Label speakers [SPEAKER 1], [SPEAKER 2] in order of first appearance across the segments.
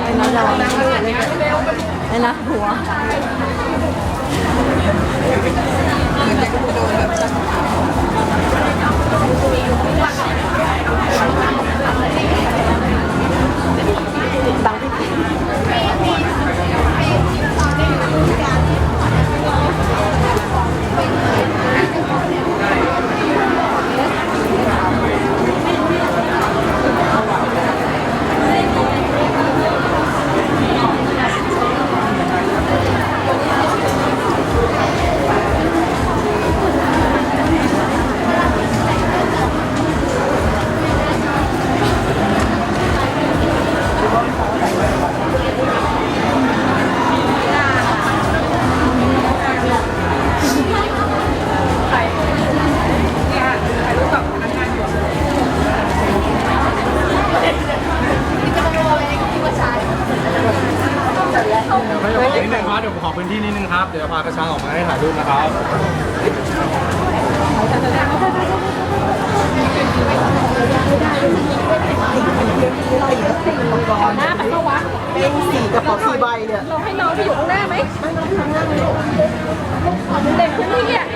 [SPEAKER 1] ในน้ำร้อนในน้ำหัว
[SPEAKER 2] เหมืนจะโดนแบบ งครับเดี๋ยวผมขอพื้นที่นิดนึงครับ เดี๋ยวพากระชังออกมาให้ถ่ายรูปนะครับ
[SPEAKER 1] หน้าไปปะวะ
[SPEAKER 3] เป็นสี่กระเป๋าสี่ใบเนี่ย
[SPEAKER 1] เราให้น้องไปอยู่ข้างหน้าไหมไม่น้องไปข้างหน้าเลยเด็กคนนี้อะ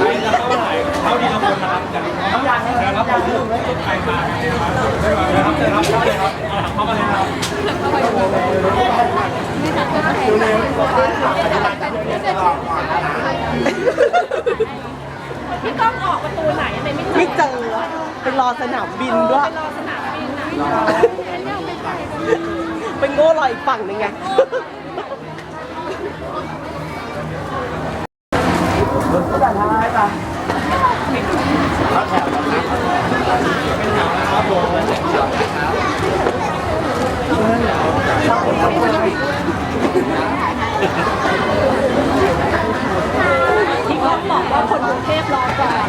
[SPEAKER 2] ใครจะเข้าไหนเข้าทีละคนนะครับเดี๋ยวเดี๋ยวรับผมใครมาเดี๋ยวครับเดี๋ยวครับเดี๋ยวครับเข้าเลยครับเข้ามาเลยครับ
[SPEAKER 1] พี่ก้องออกประตูไหนทำไมไม่เจอ
[SPEAKER 3] ไม่เจอเป็นรอสนามบินด้วย
[SPEAKER 1] รอสนามบินนะ
[SPEAKER 3] เป็นโง่ลอยอีกฝั่งหนึ่งไง
[SPEAKER 1] พี่ก้องบอกว่าคนกรุงเทพรอก่อน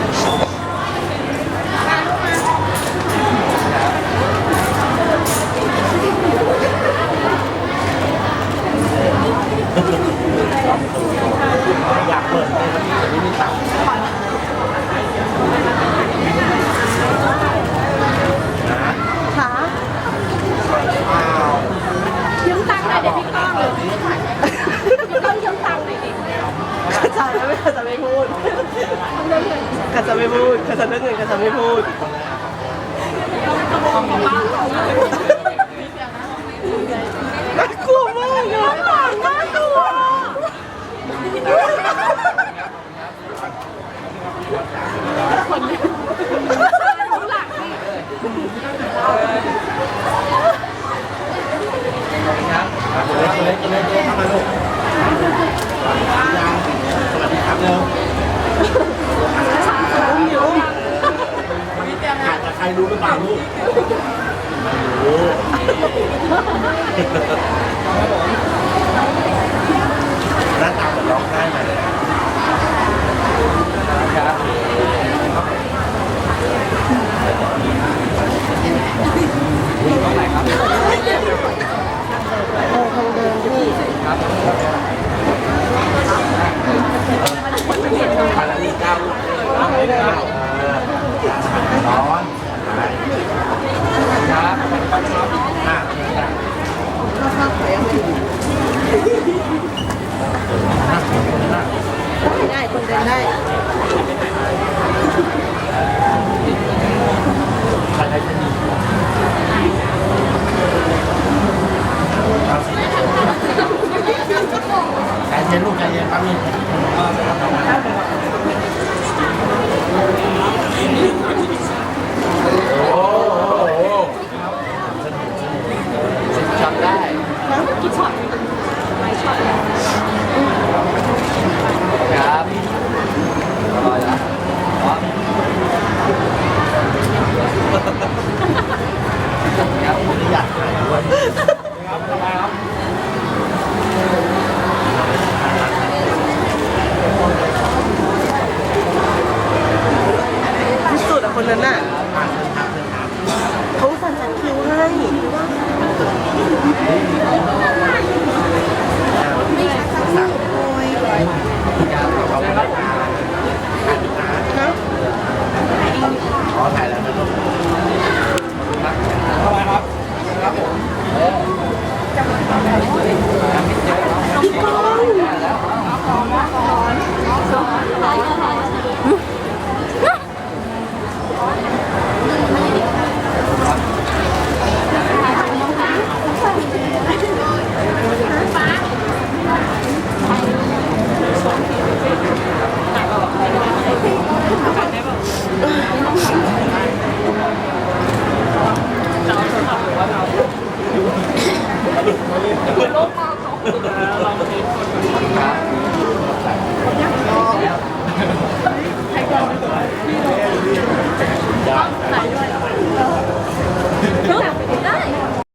[SPEAKER 3] ค่ะ
[SPEAKER 1] ยืมตังค์หน่อยเดี๋ยวพี่ก้องพี่ก้องยืมตังค์หน่อยดิ
[SPEAKER 3] กระจายไม่กระจะไม่พูด กระจะไม่พูดกระจะเรื่องเงินกระจะไม่พูด น่ากลัวมากเลยน่ากลัว
[SPEAKER 1] รู้หลักดิ
[SPEAKER 2] ใครรู้หรือเปล่าลูก
[SPEAKER 4] หน้าตาเหมือนร้องไห้มาเลยครับ ที่สุดอะคนนั้นน่ะ
[SPEAKER 1] โลกมองเขา
[SPEAKER 2] ลองเป็นคน
[SPEAKER 1] ใครก่อนพี่